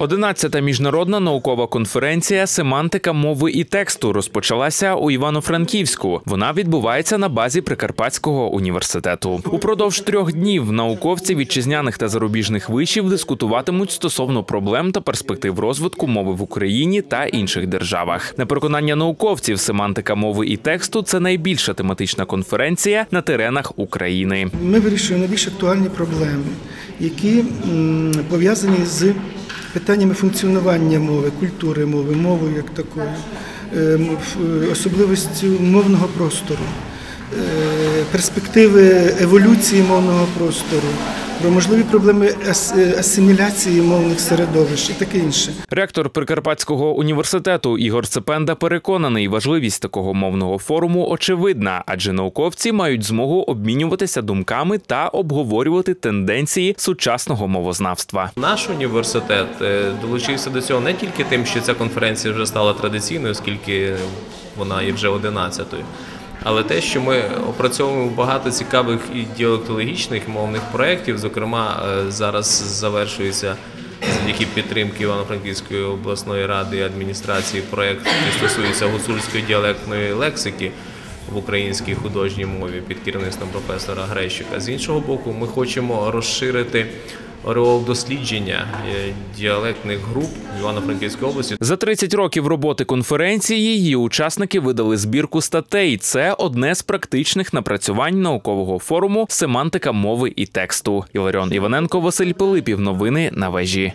Одинадцята міжнародна наукова конференція Семантика мови і тексту розпочалася у Івано-Франківську. Вона відбувається на базі Прикарпатського університету. Упродовж трьох днів науковці вітчизняних та зарубіжних вишів дискутуватимуть стосовно проблем та перспектив розвитку мови в Україні та інших державах. На переконання науковців, семантика мови і тексту це найбільша тематична конференція на теренах України. Ми вирішуємо найбільш актуальні проблеми, які пов'язані з питаннями функціонування мови, культури мови, мови як такої, е, особливістю мовного простору, е, перспективи еволюції мовного простору, про можливі проблеми е, асиміляції мовних середовищ і таке інше. Ректор Прикарпатського університету Ігор Цепенда переконаний, важливість такого мовного форуму очевидна, адже науковці мають змогу обмінюватися думками та обговорювати тенденції сучасного мовознавства. Наш університет е, долучився до цього не тільки тим, що ця конференція вже стала традиційною, оскільки вона є вже 11-ю, але те, що ми опрацьовуємо багато цікавих і діалектологічних мовних проєктів, зокрема, е, зараз завершується завдяки підтримки Івано-Франківської обласної ради і адміністрації проєкт, який стосується гуцульської діалектної лексики в українській художній мові під керівництвом професора Грещика. З іншого боку, ми хочемо розширити ореол дослідження е, діалектних груп Івано-Франківській області. За 30 років роботи конференції її учасники видали збірку статей. Це одне з практичних напрацювань наукового форуму Семантика мови і тексту. Іларіон Іваненко, Василь Пилипів. Новини на вежі.